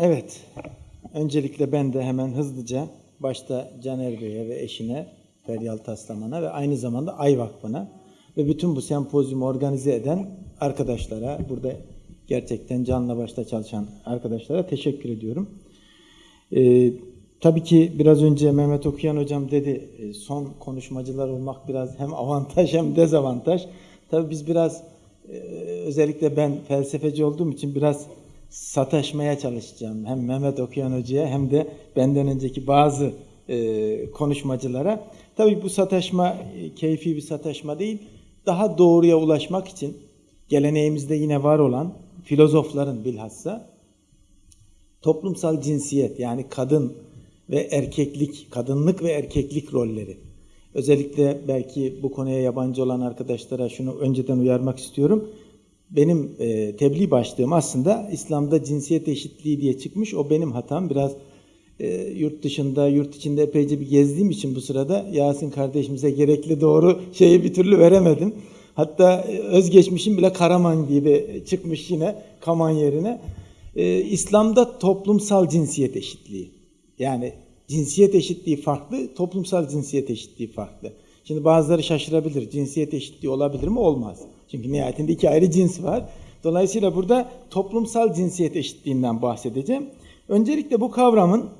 Evet, öncelikle ben de hemen hızlıca başta Caner Bey'e ve eşine Feryal Taslaman'a ve aynı zamanda Ay Vakfı'na ve bütün bu sempozyumu organize eden arkadaşlara, burada gerçekten canla başta çalışan arkadaşlara teşekkür ediyorum. Ee, tabii ki biraz önce Mehmet Okuyan hocam dedi, e, son konuşmacılar olmak biraz hem avantaj hem dezavantaj. Tabii biz biraz, e, özellikle ben felsefeci olduğum için biraz sataşmaya çalışacağım. Hem Mehmet Okuyan Hoca'ya hem de benden önceki bazı e, konuşmacılara. Tabii bu sataşma e, keyfi bir sataşma değil. Daha doğruya ulaşmak için geleneğimizde yine var olan filozofların bilhassa toplumsal cinsiyet yani kadın ve erkeklik, kadınlık ve erkeklik rolleri. Özellikle belki bu konuya yabancı olan arkadaşlara şunu önceden uyarmak istiyorum. Benim e, tebliğ başlığım aslında İslam'da cinsiyet eşitliği diye çıkmış. O benim hatam. Biraz e, yurt dışında, yurt içinde epeyce bir gezdiğim için bu sırada Yasin kardeşimize gerekli doğru şeyi bir türlü veremedim. Hatta e, özgeçmişim bile Karaman gibi çıkmış yine Kaman yerine. E, İslam'da toplumsal cinsiyet eşitliği. Yani cinsiyet eşitliği farklı, toplumsal cinsiyet eşitliği farklı. Şimdi bazıları şaşırabilir. Cinsiyet eşitliği olabilir mi? Olmaz. Çünkü nihayetinde iki ayrı cins var. Dolayısıyla burada toplumsal cinsiyet eşitliğinden bahsedeceğim. Öncelikle bu kavramın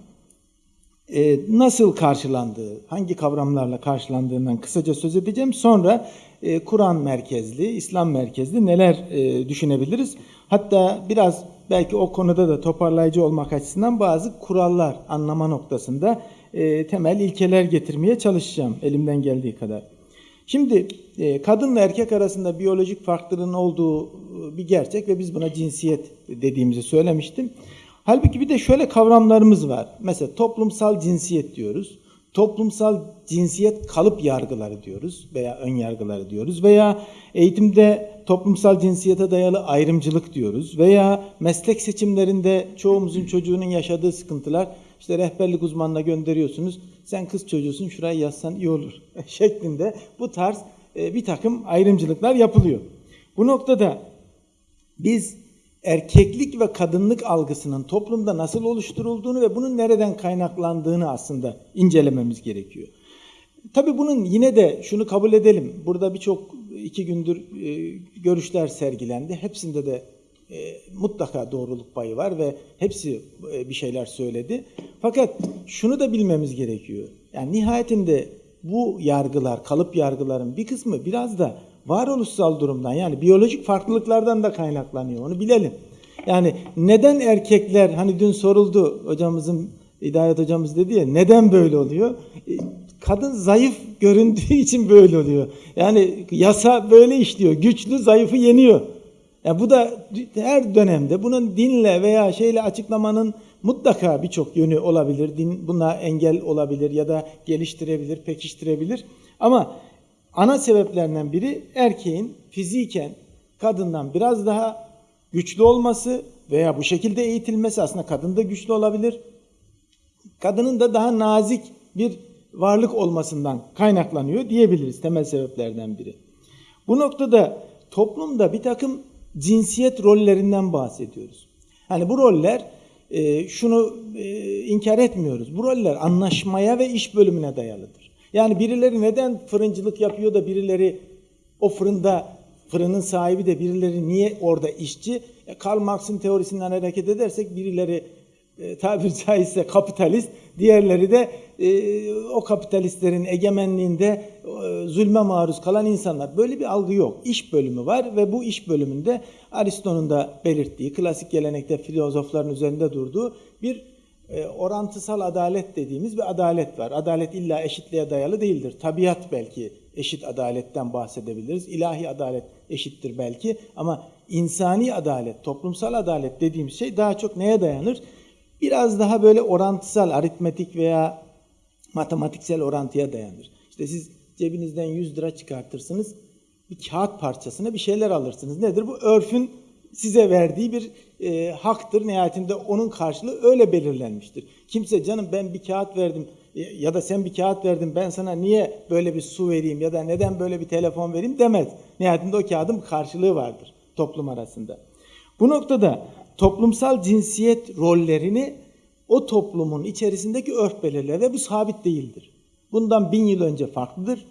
e, nasıl karşılandığı, hangi kavramlarla karşılandığından kısaca söz edeceğim. Sonra e, Kur'an merkezli, İslam merkezli neler e, düşünebiliriz? Hatta biraz belki o konuda da toparlayıcı olmak açısından bazı kurallar anlama noktasında e, temel ilkeler getirmeye çalışacağım elimden geldiği kadar. Şimdi e, kadınla erkek arasında biyolojik farklılığın olduğu e, bir gerçek ve biz buna cinsiyet dediğimizi söylemiştim. Halbuki bir de şöyle kavramlarımız var. Mesela toplumsal cinsiyet diyoruz. Toplumsal cinsiyet kalıp yargıları diyoruz veya ön yargıları diyoruz veya eğitimde toplumsal cinsiyete dayalı ayrımcılık diyoruz veya meslek seçimlerinde çoğumuzun çocuğunun yaşadığı sıkıntılar işte rehberlik uzmanına gönderiyorsunuz. Sen kız çocuğusun şurayı yazsan iyi olur şeklinde bu tarz e, bir takım ayrımcılıklar yapılıyor. Bu noktada biz erkeklik ve kadınlık algısının toplumda nasıl oluşturulduğunu ve bunun nereden kaynaklandığını aslında incelememiz gerekiyor. Tabii bunun yine de şunu kabul edelim. Burada birçok iki gündür e, görüşler sergilendi. Hepsinde de e, mutlaka doğruluk payı var ve hepsi bir şeyler söyledi. Fakat şunu da bilmemiz gerekiyor. Yani nihayetinde bu yargılar, kalıp yargıların bir kısmı biraz da varoluşsal durumdan yani biyolojik farklılıklardan da kaynaklanıyor. Onu bilelim. Yani neden erkekler hani dün soruldu hocamızın İdayet hocamız dedi ya neden böyle oluyor? E, Kadın zayıf göründüğü için böyle oluyor. Yani yasa böyle işliyor. Güçlü zayıfı yeniyor. Yani bu da her dönemde bunun dinle veya şeyle açıklamanın mutlaka birçok yönü olabilir. Din buna engel olabilir ya da geliştirebilir, pekiştirebilir. Ama ana sebeplerinden biri erkeğin fiziken kadından biraz daha güçlü olması veya bu şekilde eğitilmesi aslında kadın da güçlü olabilir. Kadının da daha nazik bir varlık olmasından kaynaklanıyor diyebiliriz temel sebeplerden biri. Bu noktada toplumda bir takım cinsiyet rollerinden bahsediyoruz. Hani bu roller e, şunu e, inkar etmiyoruz. Bu roller anlaşmaya ve iş bölümüne dayalıdır. Yani birileri neden fırıncılık yapıyor da birileri o fırında fırının sahibi de birileri niye orada işçi? E, Karl Marx'ın teorisinden hareket edersek birileri e, tabiri caizse kapitalist, diğerleri de e, o kapitalistlerin egemenliğinde e, zulme maruz kalan insanlar. Böyle bir algı yok. İş bölümü var ve bu iş bölümünde Aristo'nun da belirttiği, klasik gelenekte filozofların üzerinde durduğu bir e, orantısal adalet dediğimiz bir adalet var. Adalet illa eşitliğe dayalı değildir. Tabiat belki eşit adaletten bahsedebiliriz. İlahi adalet eşittir belki ama insani adalet, toplumsal adalet dediğimiz şey daha çok neye dayanır? Biraz daha böyle orantısal, aritmetik veya matematiksel orantıya dayanır. İşte siz cebinizden 100 lira çıkartırsınız, bir kağıt parçasına bir şeyler alırsınız. Nedir bu? Örfün size verdiği bir e, haktır. Nihayetinde onun karşılığı öyle belirlenmiştir. Kimse canım ben bir kağıt verdim e, ya da sen bir kağıt verdin ben sana niye böyle bir su vereyim ya da neden böyle bir telefon vereyim demez. Nihayetinde o kağıdın karşılığı vardır toplum arasında. Bu noktada toplumsal cinsiyet rollerini o toplumun içerisindeki örf belirler ve bu sabit değildir. Bundan bin yıl önce farklıdır,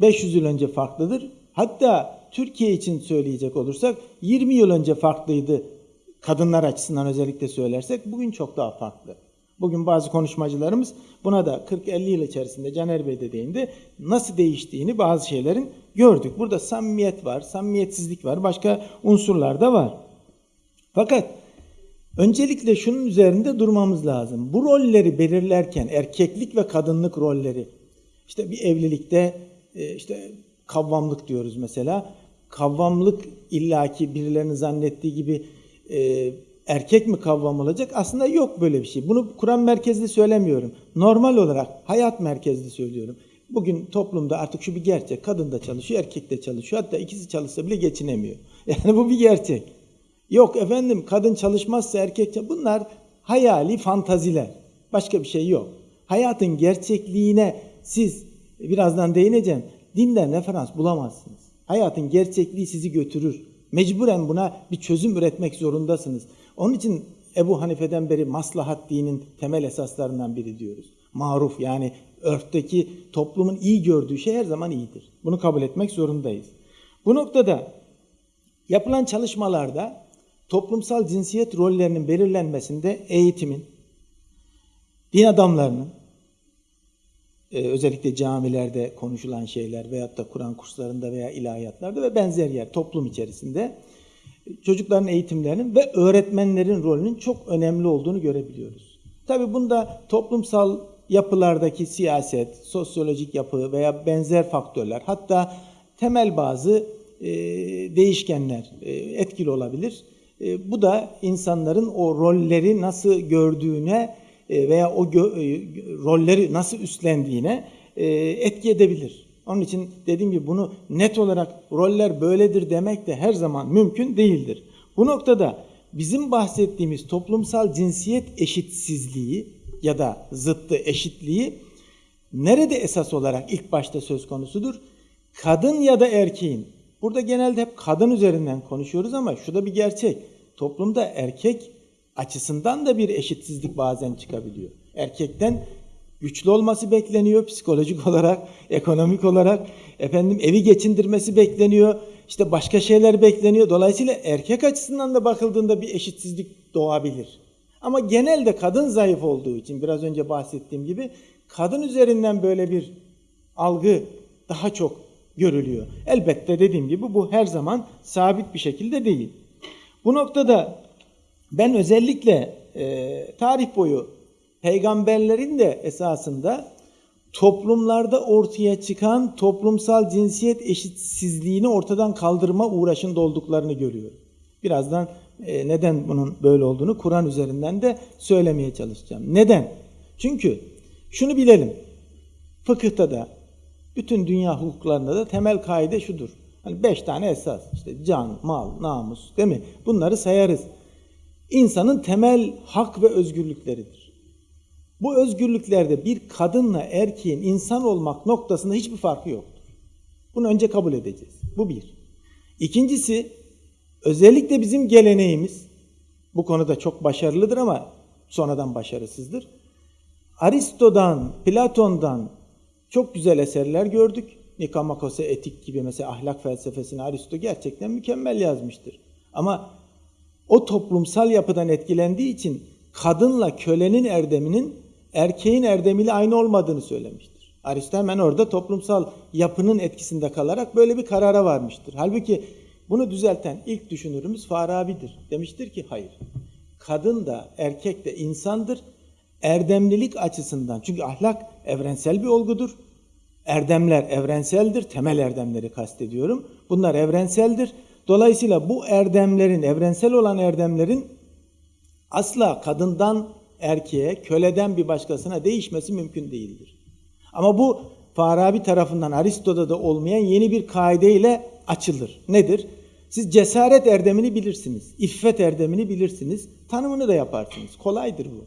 500 yıl önce farklıdır. Hatta Türkiye için söyleyecek olursak 20 yıl önce farklıydı kadınlar açısından özellikle söylersek bugün çok daha farklı. Bugün bazı konuşmacılarımız buna da 40-50 yıl içerisinde Caner Bey de. Nasıl değiştiğini bazı şeylerin gördük. Burada samimiyet var, samimiyetsizlik var, başka unsurlar da var. Fakat öncelikle şunun üzerinde durmamız lazım. Bu rolleri belirlerken erkeklik ve kadınlık rolleri işte bir evlilikte e, işte kavvamlık diyoruz mesela. Kavvamlık illaki birilerinin zannettiği gibi e, erkek mi kavvam olacak? Aslında yok böyle bir şey. Bunu Kur'an merkezli söylemiyorum. Normal olarak hayat merkezli söylüyorum. Bugün toplumda artık şu bir gerçek. Kadın da çalışıyor, erkek de çalışıyor. Hatta ikisi çalışsa bile geçinemiyor. Yani bu bir gerçek. Yok efendim kadın çalışmazsa erkek bunlar hayali fantaziler. Başka bir şey yok. Hayatın gerçekliğine siz birazdan değineceğim. Dinden referans bulamazsınız. Hayatın gerçekliği sizi götürür. Mecburen buna bir çözüm üretmek zorundasınız. Onun için Ebu Hanife'den beri maslahat dinin temel esaslarından biri diyoruz. Maruf yani örfteki toplumun iyi gördüğü şey her zaman iyidir. Bunu kabul etmek zorundayız. Bu noktada yapılan çalışmalarda toplumsal cinsiyet rollerinin belirlenmesinde eğitimin, din adamlarının, e, özellikle camilerde konuşulan şeyler veyahut da Kur'an kurslarında veya ilahiyatlarda ve benzer yer toplum içerisinde çocukların eğitimlerinin ve öğretmenlerin rolünün çok önemli olduğunu görebiliyoruz. Tabi bunda toplumsal yapılardaki siyaset, sosyolojik yapı veya benzer faktörler hatta temel bazı e, değişkenler e, etkili olabilir. E, bu da insanların o rolleri nasıl gördüğüne e, veya o gö- e, rolleri nasıl üstlendiğine etki edebilir. Onun için dediğim gibi bunu net olarak roller böyledir demek de her zaman mümkün değildir. Bu noktada bizim bahsettiğimiz toplumsal cinsiyet eşitsizliği ya da zıttı eşitliği nerede esas olarak ilk başta söz konusudur? Kadın ya da erkeğin. Burada genelde hep kadın üzerinden konuşuyoruz ama şu da bir gerçek. Toplumda erkek açısından da bir eşitsizlik bazen çıkabiliyor. Erkekten güçlü olması bekleniyor psikolojik olarak, ekonomik olarak. Efendim evi geçindirmesi bekleniyor. İşte başka şeyler bekleniyor. Dolayısıyla erkek açısından da bakıldığında bir eşitsizlik doğabilir. Ama genelde kadın zayıf olduğu için biraz önce bahsettiğim gibi kadın üzerinden böyle bir algı daha çok görülüyor. Elbette dediğim gibi bu her zaman sabit bir şekilde değil. Bu noktada ben özellikle e, tarih boyu peygamberlerin de esasında toplumlarda ortaya çıkan toplumsal cinsiyet eşitsizliğini ortadan kaldırma uğraşında olduklarını görüyorum. Birazdan e, neden bunun böyle olduğunu Kur'an üzerinden de söylemeye çalışacağım. Neden? Çünkü şunu bilelim. Fıkıhta da bütün dünya hukuklarında da temel kaide şudur. Hani beş tane esas. işte can, mal, namus değil mi? Bunları sayarız. İnsanın temel hak ve özgürlükleridir. Bu özgürlüklerde bir kadınla erkeğin insan olmak noktasında hiçbir farkı yoktur. Bunu önce kabul edeceğiz. Bu bir. İkincisi, özellikle bizim geleneğimiz, bu konuda çok başarılıdır ama sonradan başarısızdır. Aristo'dan, Platon'dan çok güzel eserler gördük. Nikomakos'e etik gibi mesela ahlak felsefesini Aristo gerçekten mükemmel yazmıştır. Ama o toplumsal yapıdan etkilendiği için kadınla kölenin erdeminin erkeğin erdemiyle aynı olmadığını söylemiştir. Aristo hemen orada toplumsal yapının etkisinde kalarak böyle bir karara varmıştır. Halbuki bunu düzelten ilk düşünürümüz Farabi'dir. Demiştir ki hayır. Kadın da erkek de insandır. Erdemlilik açısından çünkü ahlak evrensel bir olgudur. Erdemler evrenseldir. Temel erdemleri kastediyorum. Bunlar evrenseldir. Dolayısıyla bu erdemlerin, evrensel olan erdemlerin asla kadından erkeğe, köleden bir başkasına değişmesi mümkün değildir. Ama bu Farabi tarafından Aristo'da da olmayan yeni bir kaideyle açılır. Nedir? Siz cesaret erdemini bilirsiniz, iffet erdemini bilirsiniz, tanımını da yaparsınız. Kolaydır bu.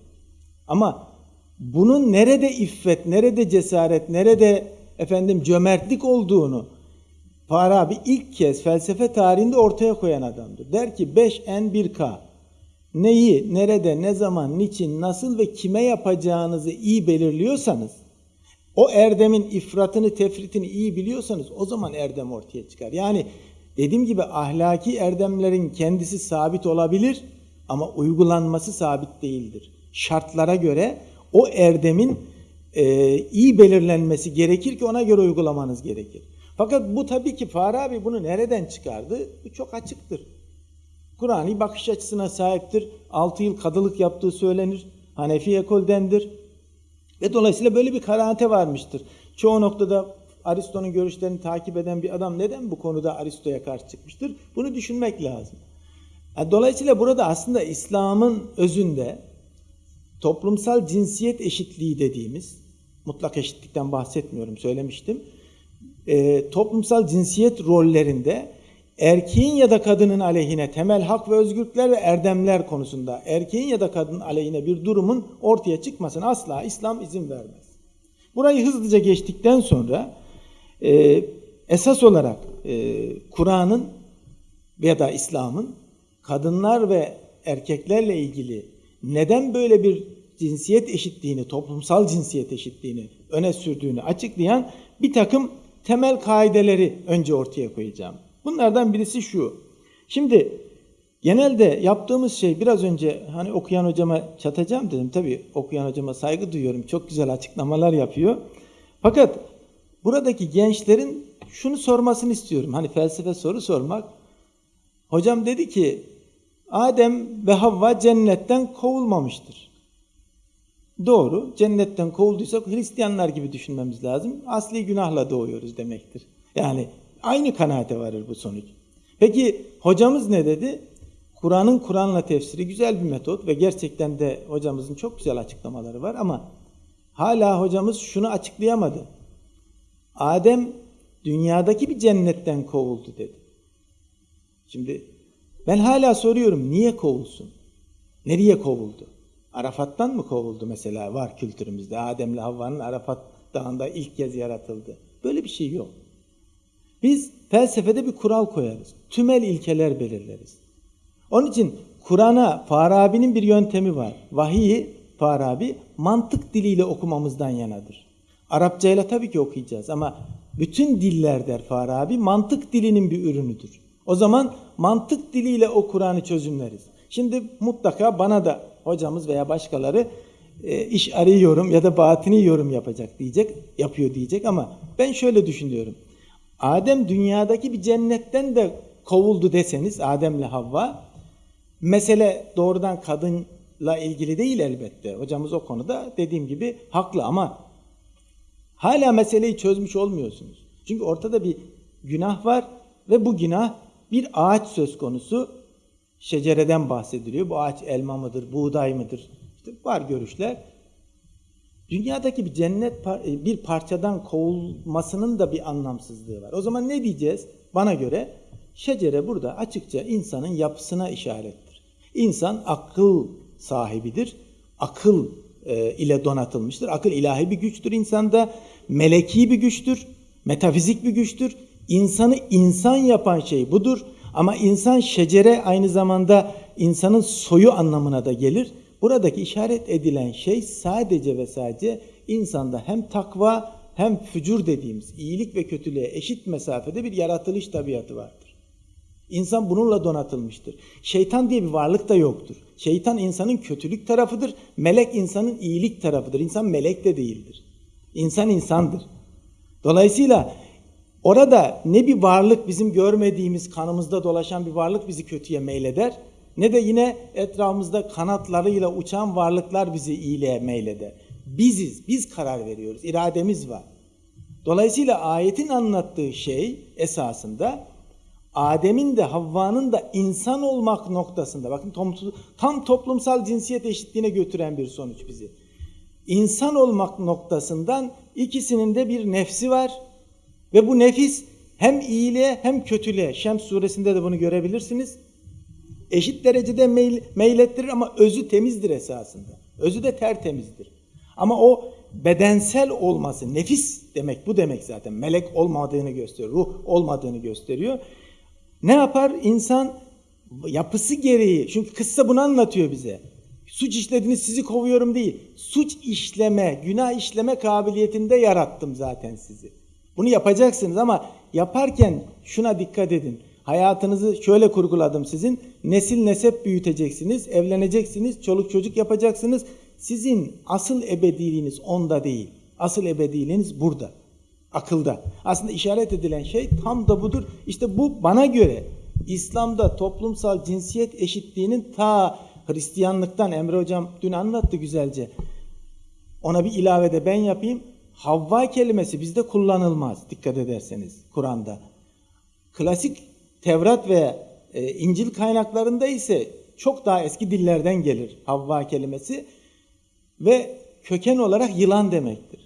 Ama bunun nerede iffet, nerede cesaret, nerede efendim cömertlik olduğunu Farabi ilk kez felsefe tarihinde ortaya koyan adamdır. Der ki 5 n 1 k. neyi, nerede, ne zaman, niçin, nasıl ve kime yapacağınızı iyi belirliyorsanız, o erdemin ifratını, tefritini iyi biliyorsanız o zaman erdem ortaya çıkar. Yani dediğim gibi ahlaki erdemlerin kendisi sabit olabilir ama uygulanması sabit değildir. Şartlara göre o erdemin e, iyi belirlenmesi gerekir ki ona göre uygulamanız gerekir. Fakat bu tabii ki Farabi bunu nereden çıkardı? Bu çok açıktır. Kur'an'ı bakış açısına sahiptir. 6 yıl kadılık yaptığı söylenir. Hanefi ekoldendir. Ve dolayısıyla böyle bir kanaate varmıştır. Çoğu noktada Aristo'nun görüşlerini takip eden bir adam neden bu konuda Aristo'ya karşı çıkmıştır? Bunu düşünmek lazım. Yani Dolayısıyla burada aslında İslam'ın özünde toplumsal cinsiyet eşitliği dediğimiz, mutlak eşitlikten bahsetmiyorum söylemiştim, e, toplumsal cinsiyet rollerinde erkeğin ya da kadının aleyhine temel hak ve özgürlükler ve erdemler konusunda erkeğin ya da kadının aleyhine bir durumun ortaya çıkmasına asla İslam izin vermez. Burayı hızlıca geçtikten sonra e, esas olarak e, Kur'an'ın ya da İslam'ın kadınlar ve erkeklerle ilgili neden böyle bir cinsiyet eşitliğini, toplumsal cinsiyet eşitliğini öne sürdüğünü açıklayan bir takım temel kaideleri önce ortaya koyacağım. Bunlardan birisi şu. Şimdi genelde yaptığımız şey biraz önce hani okuyan hocama çatacağım dedim. Tabii okuyan hocama saygı duyuyorum. Çok güzel açıklamalar yapıyor. Fakat buradaki gençlerin şunu sormasını istiyorum. Hani felsefe soru sormak. Hocam dedi ki Adem ve Havva cennetten kovulmamıştır. Doğru. Cennetten kovulduysak Hristiyanlar gibi düşünmemiz lazım. Asli günahla doğuyoruz demektir. Yani aynı kanaate varır bu sonuç. Peki hocamız ne dedi? Kur'an'ın Kur'an'la tefsiri güzel bir metot ve gerçekten de hocamızın çok güzel açıklamaları var ama hala hocamız şunu açıklayamadı. Adem dünyadaki bir cennetten kovuldu dedi. Şimdi ben hala soruyorum niye kovulsun? Nereye kovuldu? Arafat'tan mı kovuldu mesela var kültürümüzde. Adem'le Havva'nın Arafat Dağı'nda ilk kez yaratıldı. Böyle bir şey yok. Biz felsefede bir kural koyarız. Tümel ilkeler belirleriz. Onun için Kur'an'a Farabi'nin bir yöntemi var. Vahiyi Farabi mantık diliyle okumamızdan yanadır. Arapçayla tabii ki okuyacağız ama bütün diller der Farabi mantık dilinin bir ürünüdür. O zaman mantık diliyle o Kur'an'ı çözümleriz. Şimdi mutlaka bana da hocamız veya başkaları e, iş arıyorum ya da batini yorum yapacak diyecek, yapıyor diyecek ama ben şöyle düşünüyorum. Adem dünyadaki bir cennetten de kovuldu deseniz Adem'le Havva mesele doğrudan kadınla ilgili değil elbette. Hocamız o konuda dediğim gibi haklı ama hala meseleyi çözmüş olmuyorsunuz. Çünkü ortada bir günah var ve bu günah bir ağaç söz konusu şecereden bahsediliyor. Bu ağaç elma mıdır, buğday mıdır? İşte var görüşler. Dünyadaki bir cennet e, bir parçadan kovulmasının da bir anlamsızlığı var. O zaman ne diyeceğiz? Bana göre şecere burada açıkça insanın yapısına işarettir. İnsan akıl sahibidir. Akıl e, ile donatılmıştır. Akıl ilahi bir güçtür insanda. Meleki bir güçtür. Metafizik bir güçtür. İnsanı insan yapan şey budur. Ama insan şecere aynı zamanda insanın soyu anlamına da gelir. Buradaki işaret edilen şey sadece ve sadece insanda hem takva hem fücur dediğimiz iyilik ve kötülüğe eşit mesafede bir yaratılış tabiatı vardır. İnsan bununla donatılmıştır. Şeytan diye bir varlık da yoktur. Şeytan insanın kötülük tarafıdır. Melek insanın iyilik tarafıdır. İnsan melek de değildir. İnsan insandır. Dolayısıyla orada ne bir varlık bizim görmediğimiz kanımızda dolaşan bir varlık bizi kötüye meyleder ne de yine etrafımızda kanatlarıyla uçan varlıklar bizi iyiliğe meyleder. Biziz, biz karar veriyoruz, irademiz var. Dolayısıyla ayetin anlattığı şey esasında Adem'in de Havva'nın da insan olmak noktasında bakın tam toplumsal cinsiyet eşitliğine götüren bir sonuç bizi. İnsan olmak noktasından ikisinin de bir nefsi var ve bu nefis hem iyiliğe hem kötülüğe Şems suresinde de bunu görebilirsiniz eşit derecede meyl, meylettirir ama özü temizdir esasında. Özü de tertemizdir. Ama o bedensel olması, nefis demek bu demek zaten. Melek olmadığını gösteriyor, ruh olmadığını gösteriyor. Ne yapar? İnsan yapısı gereği çünkü kıssa bunu anlatıyor bize. Suç işlediniz sizi kovuyorum değil. Suç işleme, günah işleme kabiliyetinde yarattım zaten sizi. Bunu yapacaksınız ama yaparken şuna dikkat edin. Hayatınızı şöyle kurguladım sizin. Nesil nesep büyüteceksiniz, evleneceksiniz, çoluk çocuk yapacaksınız. Sizin asıl ebediliğiniz onda değil. Asıl ebediliğiniz burada. Akılda. Aslında işaret edilen şey tam da budur. İşte bu bana göre İslam'da toplumsal cinsiyet eşitliğinin ta Hristiyanlıktan Emre Hocam dün anlattı güzelce. Ona bir ilave de ben yapayım. Havva kelimesi bizde kullanılmaz dikkat ederseniz Kur'an'da. Klasik Tevrat ve e, İncil kaynaklarında ise çok daha eski dillerden gelir Havva kelimesi ve köken olarak yılan demektir.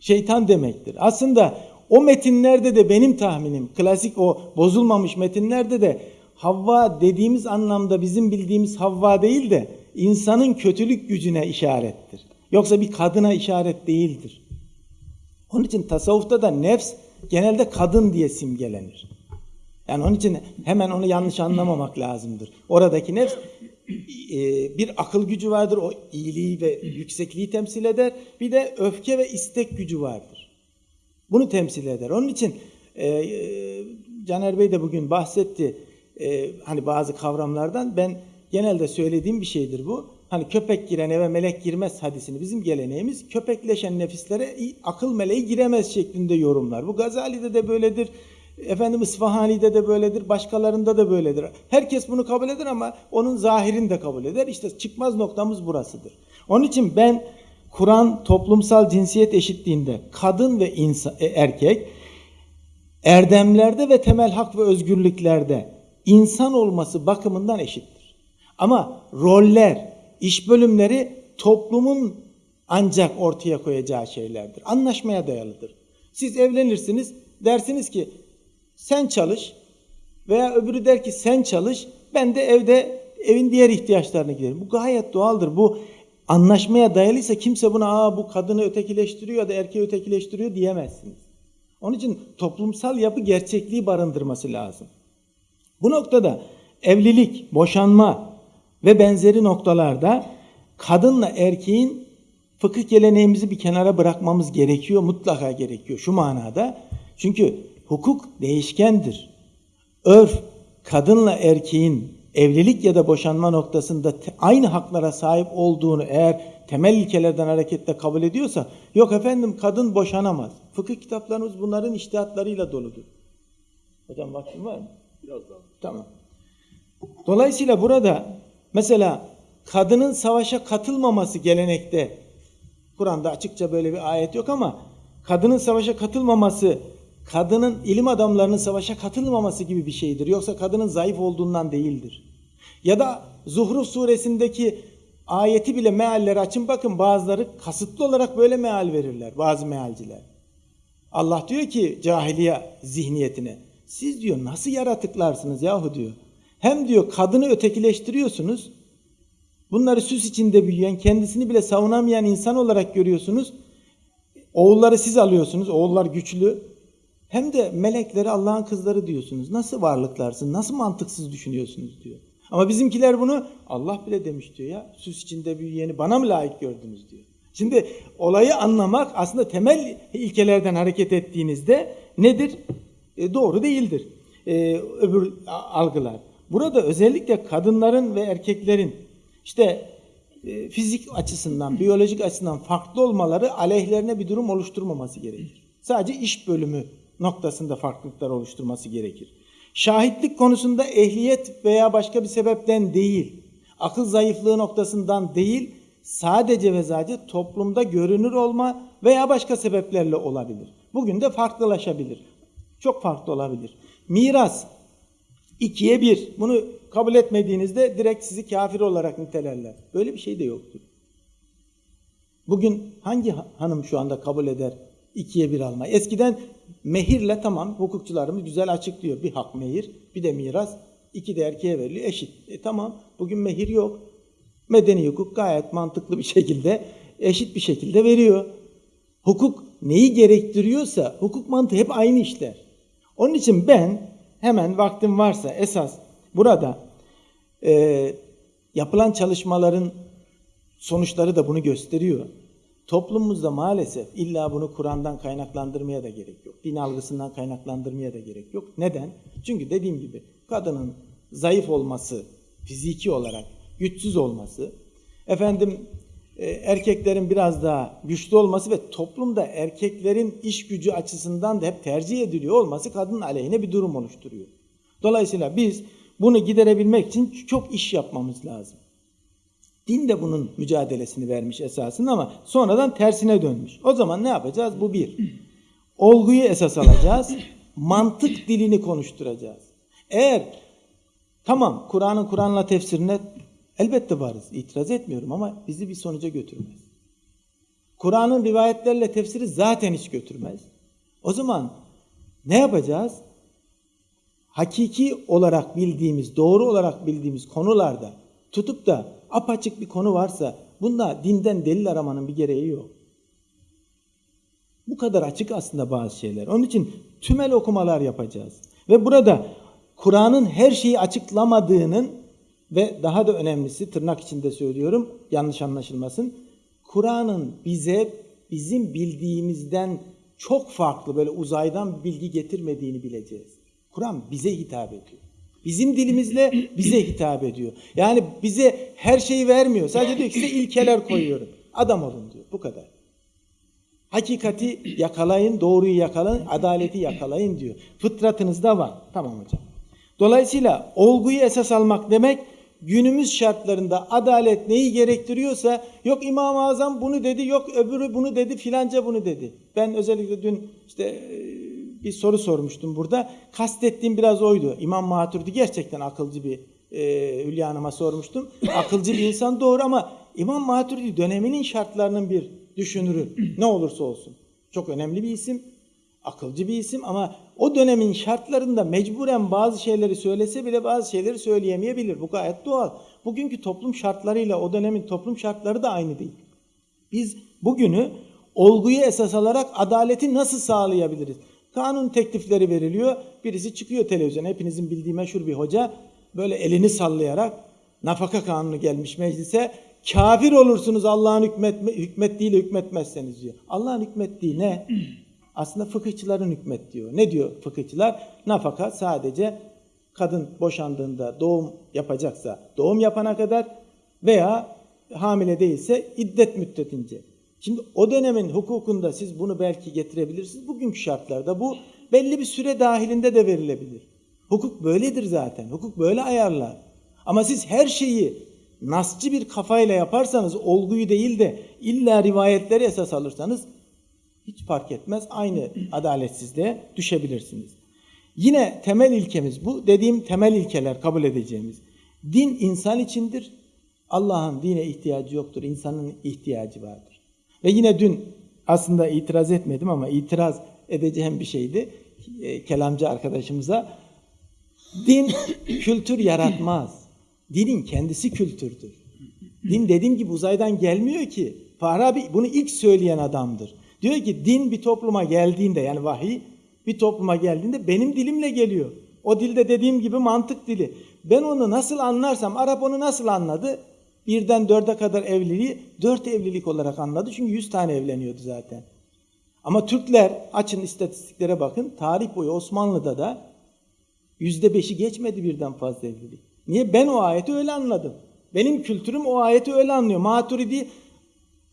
Şeytan demektir. Aslında o metinlerde de benim tahminim klasik o bozulmamış metinlerde de Havva dediğimiz anlamda bizim bildiğimiz Havva değil de insanın kötülük gücüne işarettir. Yoksa bir kadına işaret değildir. Onun için tasavvufta da nefs genelde kadın diye simgelenir. Yani onun için hemen onu yanlış anlamamak lazımdır. Oradaki nefs e, bir akıl gücü vardır. O iyiliği ve yüksekliği temsil eder. Bir de öfke ve istek gücü vardır. Bunu temsil eder. Onun için e, e, Caner Bey de bugün bahsetti. E, hani bazı kavramlardan ben genelde söylediğim bir şeydir bu. Hani köpek giren eve melek girmez hadisini bizim geleneğimiz köpekleşen nefislere akıl meleği giremez şeklinde yorumlar. Bu Gazali'de de böyledir. Efendim İsfahani'de de böyledir, başkalarında da böyledir. Herkes bunu kabul eder ama onun zahirini de kabul eder. İşte çıkmaz noktamız burasıdır. Onun için ben Kur'an toplumsal cinsiyet eşitliğinde kadın ve insan, e, erkek erdemlerde ve temel hak ve özgürlüklerde insan olması bakımından eşittir. Ama roller, iş bölümleri toplumun ancak ortaya koyacağı şeylerdir. Anlaşmaya dayalıdır. Siz evlenirsiniz, dersiniz ki sen çalış veya öbürü der ki sen çalış, ben de evde evin diğer ihtiyaçlarını giderim. Bu gayet doğaldır. Bu anlaşmaya dayalıysa kimse buna Aa, bu kadını ötekileştiriyor ya da erkeği ötekileştiriyor diyemezsiniz. Onun için toplumsal yapı gerçekliği barındırması lazım. Bu noktada evlilik, boşanma ve benzeri noktalarda kadınla erkeğin fıkıh geleneğimizi bir kenara bırakmamız gerekiyor, mutlaka gerekiyor şu manada. Çünkü hukuk değişkendir. Örf kadınla erkeğin evlilik ya da boşanma noktasında aynı haklara sahip olduğunu eğer temel ilkelerden hareketle kabul ediyorsa yok efendim kadın boşanamaz. Fıkıh kitaplarımız bunların iştihatlarıyla doludur. Hocam vaktin var mı? Biraz daha. Tamam. Dolayısıyla burada mesela kadının savaşa katılmaması gelenekte Kur'an'da açıkça böyle bir ayet yok ama kadının savaşa katılmaması kadının ilim adamlarının savaşa katılmaması gibi bir şeydir. Yoksa kadının zayıf olduğundan değildir. Ya da Zuhruf suresindeki ayeti bile mealleri açın bakın bazıları kasıtlı olarak böyle meal verirler bazı mealciler. Allah diyor ki cahiliye zihniyetine siz diyor nasıl yaratıklarsınız yahu diyor. Hem diyor kadını ötekileştiriyorsunuz. Bunları süs içinde büyüyen, kendisini bile savunamayan insan olarak görüyorsunuz. Oğulları siz alıyorsunuz. Oğullar güçlü. Hem de melekleri Allah'ın kızları diyorsunuz. Nasıl varlıklarsın? Nasıl mantıksız düşünüyorsunuz diyor. Ama bizimkiler bunu Allah bile demiş diyor ya. Süs içinde büyüyeni bana mı layık gördünüz diyor. Şimdi olayı anlamak aslında temel ilkelerden hareket ettiğinizde nedir? E, doğru değildir. E, öbür algılar. Burada özellikle kadınların ve erkeklerin işte e, fizik açısından, biyolojik açısından farklı olmaları aleyhlerine bir durum oluşturmaması gerekir. Sadece iş bölümü noktasında farklılıklar oluşturması gerekir. Şahitlik konusunda ehliyet veya başka bir sebepten değil, akıl zayıflığı noktasından değil, sadece ve sadece toplumda görünür olma veya başka sebeplerle olabilir. Bugün de farklılaşabilir. Çok farklı olabilir. Miras ikiye bir. Bunu kabul etmediğinizde direkt sizi kafir olarak nitelerler. Böyle bir şey de yoktur. Bugün hangi hanım şu anda kabul eder ikiye bir almayı? Eskiden mehirle tamam hukukçularımız güzel açıklıyor. Bir hak mehir, bir de miras. iki de erkeğe veriliyor eşit. E tamam bugün mehir yok. Medeni hukuk gayet mantıklı bir şekilde eşit bir şekilde veriyor. Hukuk neyi gerektiriyorsa hukuk mantığı hep aynı işler. Onun için ben hemen vaktim varsa esas burada Ee, yapılan çalışmaların sonuçları da bunu gösteriyor. Toplumumuzda maalesef illa bunu Kur'an'dan kaynaklandırmaya da gerek yok. Din algısından kaynaklandırmaya da gerek yok. Neden? Çünkü dediğim gibi kadının zayıf olması, fiziki olarak güçsüz olması, efendim e, erkeklerin biraz daha güçlü olması ve toplumda erkeklerin iş gücü açısından da hep tercih ediliyor olması kadının aleyhine bir durum oluşturuyor. Dolayısıyla biz bunu giderebilmek için çok iş yapmamız lazım. Din de bunun mücadelesini vermiş esasında ama sonradan tersine dönmüş. O zaman ne yapacağız? Bu bir. Olguyu esas alacağız. Mantık dilini konuşturacağız. Eğer tamam Kur'an'ın Kur'an'la tefsirine elbette varız. İtiraz etmiyorum ama bizi bir sonuca götürmez. Kur'an'ın rivayetlerle tefsiri zaten hiç götürmez. O zaman ne yapacağız? Hakiki olarak bildiğimiz, doğru olarak bildiğimiz konularda tutup da apaçık bir konu varsa bunda dinden delil aramanın bir gereği yok. Bu kadar açık aslında bazı şeyler. Onun için tümel okumalar yapacağız. Ve burada Kur'an'ın her şeyi açıklamadığının ve daha da önemlisi tırnak içinde söylüyorum yanlış anlaşılmasın. Kur'an'ın bize bizim bildiğimizden çok farklı böyle uzaydan bilgi getirmediğini bileceğiz. Kur'an bize hitap ediyor. Bizim dilimizle bize hitap ediyor. Yani bize her şeyi vermiyor. Sadece diyor ki size ilkeler koyuyorum. Adam olun diyor. Bu kadar. Hakikati yakalayın, doğruyu yakalayın, adaleti yakalayın diyor. Fıtratınızda var. Tamam hocam. Dolayısıyla olguyu esas almak demek günümüz şartlarında adalet neyi gerektiriyorsa yok İmam-ı Azam bunu dedi, yok öbürü bunu dedi, filanca bunu dedi. Ben özellikle dün işte e, bir soru sormuştum burada. Kastettiğim biraz oydu. İmam Maturidi gerçekten akılcı bir e, Hülya Hanım'a sormuştum. Akılcı bir insan doğru ama İmam Maturidi döneminin şartlarının bir düşünürü. Ne olursa olsun. Çok önemli bir isim. Akılcı bir isim ama o dönemin şartlarında mecburen bazı şeyleri söylese bile bazı şeyleri söyleyemeyebilir. Bu gayet doğal. Bugünkü toplum şartlarıyla o dönemin toplum şartları da aynı değil. Biz bugünü olguyu esas alarak adaleti nasıl sağlayabiliriz? Kanun teklifleri veriliyor. Birisi çıkıyor televizyona. Hepinizin bildiği meşhur bir hoca böyle elini sallayarak nafaka kanunu gelmiş meclise. Kafir olursunuz Allah'ın hükmetme, hükmettiğiyle hükmetmezseniz diyor. Allah'ın hükmettiği ne? Aslında fıkıhçıların hükmet diyor. Ne diyor fıkıhçılar? Nafaka sadece kadın boşandığında doğum yapacaksa doğum yapana kadar veya hamile değilse iddet müddetince. Şimdi o dönemin hukukunda siz bunu belki getirebilirsiniz. Bugünkü şartlarda bu belli bir süre dahilinde de verilebilir. Hukuk böyledir zaten. Hukuk böyle ayarlar. Ama siz her şeyi nasçı bir kafayla yaparsanız, olguyu değil de illa rivayetleri esas alırsanız hiç fark etmez. Aynı adaletsizliğe düşebilirsiniz. Yine temel ilkemiz bu. Dediğim temel ilkeler kabul edeceğimiz. Din insan içindir. Allah'ın dine ihtiyacı yoktur. İnsanın ihtiyacı vardır. Ve yine dün aslında itiraz etmedim ama itiraz edeceğim bir şeydi. E, kelamcı arkadaşımıza. Din kültür yaratmaz. Dinin kendisi kültürdür. Din dediğim gibi uzaydan gelmiyor ki. Farabi bunu ilk söyleyen adamdır. Diyor ki din bir topluma geldiğinde yani vahiy bir topluma geldiğinde benim dilimle geliyor. O dilde dediğim gibi mantık dili. Ben onu nasıl anlarsam Arap onu nasıl anladı? Birden dörde kadar evliliği dört evlilik olarak anladı. Çünkü yüz tane evleniyordu zaten. Ama Türkler açın istatistiklere bakın. Tarih boyu Osmanlı'da da yüzde beşi geçmedi birden fazla evlilik. Niye? Ben o ayeti öyle anladım. Benim kültürüm o ayeti öyle anlıyor. Maturidi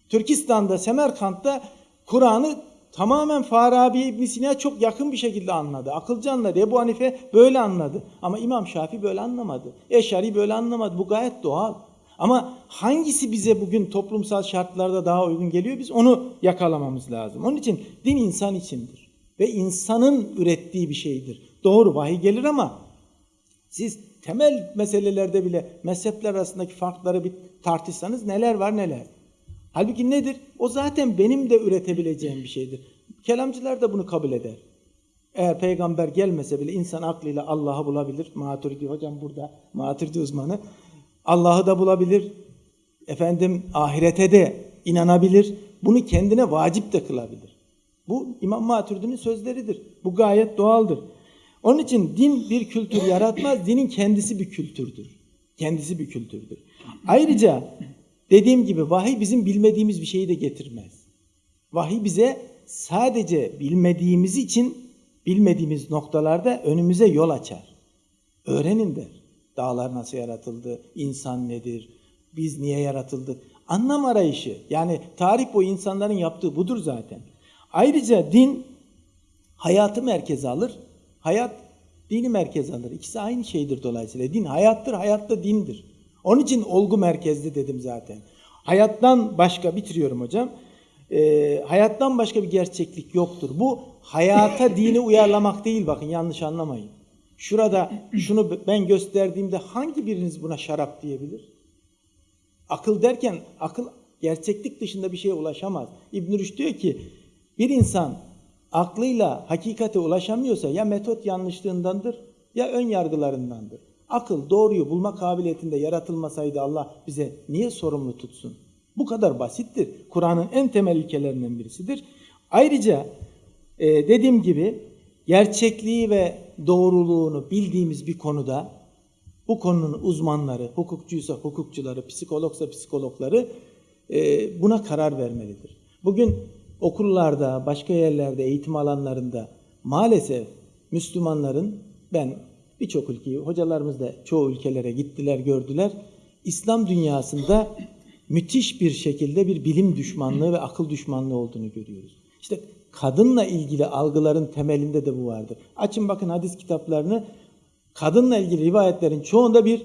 Türkistan'da, Semerkant'ta Kur'an'ı tamamen Farabi İbn Sina'ya çok yakın bir şekilde anladı. Akılcı anladı. Ebu Hanife böyle anladı. Ama İmam Şafii böyle anlamadı. Eşari böyle anlamadı. Bu gayet doğal. Ama hangisi bize bugün toplumsal şartlarda daha uygun geliyor biz onu yakalamamız lazım. Onun için din insan içindir. Ve insanın ürettiği bir şeydir. Doğru vahiy gelir ama siz temel meselelerde bile mezhepler arasındaki farkları bir tartışsanız neler var neler. Halbuki nedir? O zaten benim de üretebileceğim bir şeydir. Kelamcılar da bunu kabul eder. Eğer peygamber gelmese bile insan aklıyla Allah'ı bulabilir. Maturidi hocam burada, Maturidi uzmanı. Allah'ı da bulabilir. Efendim ahirete de inanabilir. Bunu kendine vacip de kılabilir. Bu İmam Maturidi'nin sözleridir. Bu gayet doğaldır. Onun için din bir kültür yaratmaz, dinin kendisi bir kültürdür. Kendisi bir kültürdür. Ayrıca dediğim gibi vahiy bizim bilmediğimiz bir şeyi de getirmez. Vahiy bize sadece bilmediğimiz için bilmediğimiz noktalarda önümüze yol açar. Öğrenin der. Dağlar nasıl yaratıldı, insan nedir, biz niye yaratıldık? Anlam arayışı. Yani tarih boyu insanların yaptığı budur zaten. Ayrıca din hayatı merkeze alır. Hayat dini merkeze alır. İkisi aynı şeydir dolayısıyla. Din hayattır, hayat da dindir. Onun için olgu merkezli dedim zaten. Hayattan başka bitiriyorum hocam. Ee, hayattan başka bir gerçeklik yoktur. Bu hayata dini uyarlamak değil bakın yanlış anlamayın. Şurada şunu ben gösterdiğimde hangi biriniz buna şarap diyebilir? Akıl derken akıl gerçeklik dışında bir şeye ulaşamaz. İbn Rüşd diyor ki bir insan aklıyla hakikate ulaşamıyorsa ya metot yanlışlığındandır ya ön yargılarındandır. Akıl doğruyu bulma kabiliyetinde yaratılmasaydı Allah bize niye sorumlu tutsun? Bu kadar basittir. Kur'an'ın en temel ilkelerinden birisidir. Ayrıca e, dediğim gibi gerçekliği ve doğruluğunu bildiğimiz bir konuda bu konunun uzmanları, hukukçuysa hukukçuları, psikologsa psikologları e, buna karar vermelidir. Bugün okullarda, başka yerlerde, eğitim alanlarında maalesef Müslümanların ben birçok ülkeyi, hocalarımız da çoğu ülkelere gittiler, gördüler. İslam dünyasında müthiş bir şekilde bir bilim düşmanlığı ve akıl düşmanlığı olduğunu görüyoruz. İşte kadınla ilgili algıların temelinde de bu vardır. Açın bakın hadis kitaplarını kadınla ilgili rivayetlerin çoğunda bir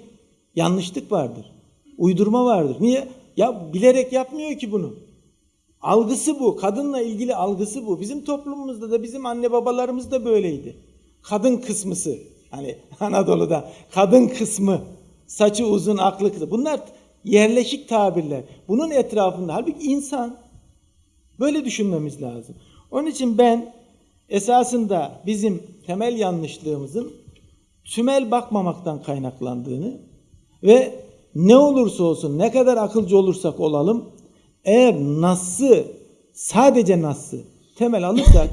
yanlışlık vardır. Uydurma vardır. Niye? Ya bilerek yapmıyor ki bunu. Algısı bu. Kadınla ilgili algısı bu. Bizim toplumumuzda da bizim anne babalarımız da böyleydi. Kadın kısmısı. Hani Anadolu'da kadın kısmı. Saçı uzun, aklı kısa. Bunlar yerleşik tabirler. Bunun etrafında halbuki insan. Böyle düşünmemiz lazım. Onun için ben esasında bizim temel yanlışlığımızın tümel bakmamaktan kaynaklandığını ve ne olursa olsun ne kadar akılcı olursak olalım eğer Nas'ı sadece Nas'ı temel alırsak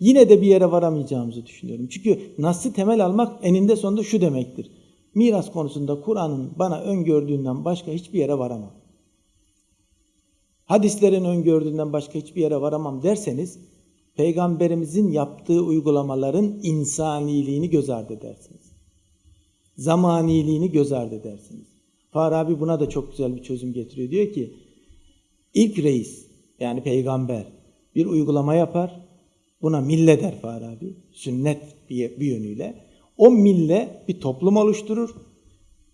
yine de bir yere varamayacağımızı düşünüyorum. Çünkü Nas'ı temel almak eninde sonunda şu demektir. Miras konusunda Kur'an'ın bana öngördüğünden başka hiçbir yere varamam. Hadislerin öngördüğünden başka hiçbir yere varamam derseniz peygamberimizin yaptığı uygulamaların insaniliğini göz ardı edersiniz. Zamaniliğini göz ardı edersiniz. Farabi buna da çok güzel bir çözüm getiriyor. Diyor ki ilk reis yani peygamber bir uygulama yapar. Buna mille der Farabi. Sünnet bir, yönüyle. O mille bir toplum oluşturur.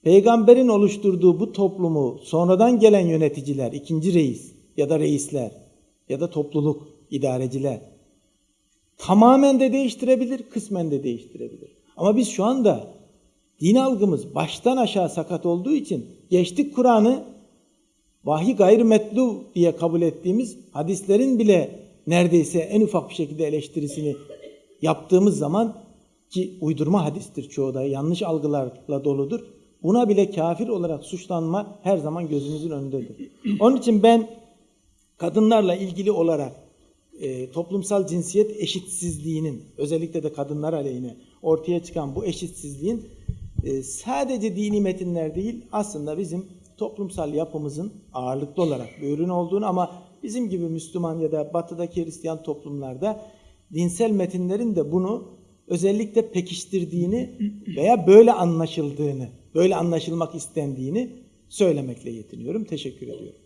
Peygamberin oluşturduğu bu toplumu sonradan gelen yöneticiler, ikinci reis ya da reisler ya da topluluk, idareciler tamamen de değiştirebilir, kısmen de değiştirebilir. Ama biz şu anda din algımız baştan aşağı sakat olduğu için geçtik Kur'an'ı vahiy gayrimetlu diye kabul ettiğimiz hadislerin bile neredeyse en ufak bir şekilde eleştirisini yaptığımız zaman ki uydurma hadistir çoğu da yanlış algılarla doludur. Buna bile kafir olarak suçlanma her zaman gözümüzün önündedir. Onun için ben kadınlarla ilgili olarak e, toplumsal cinsiyet eşitsizliğinin özellikle de kadınlar aleyhine ortaya çıkan bu eşitsizliğin e, sadece dini metinler değil aslında bizim toplumsal yapımızın ağırlıklı olarak bir ürün olduğunu ama bizim gibi Müslüman ya da batıdaki Hristiyan toplumlarda dinsel metinlerin de bunu özellikle pekiştirdiğini veya böyle anlaşıldığını, böyle anlaşılmak istendiğini söylemekle yetiniyorum. Teşekkür ediyorum.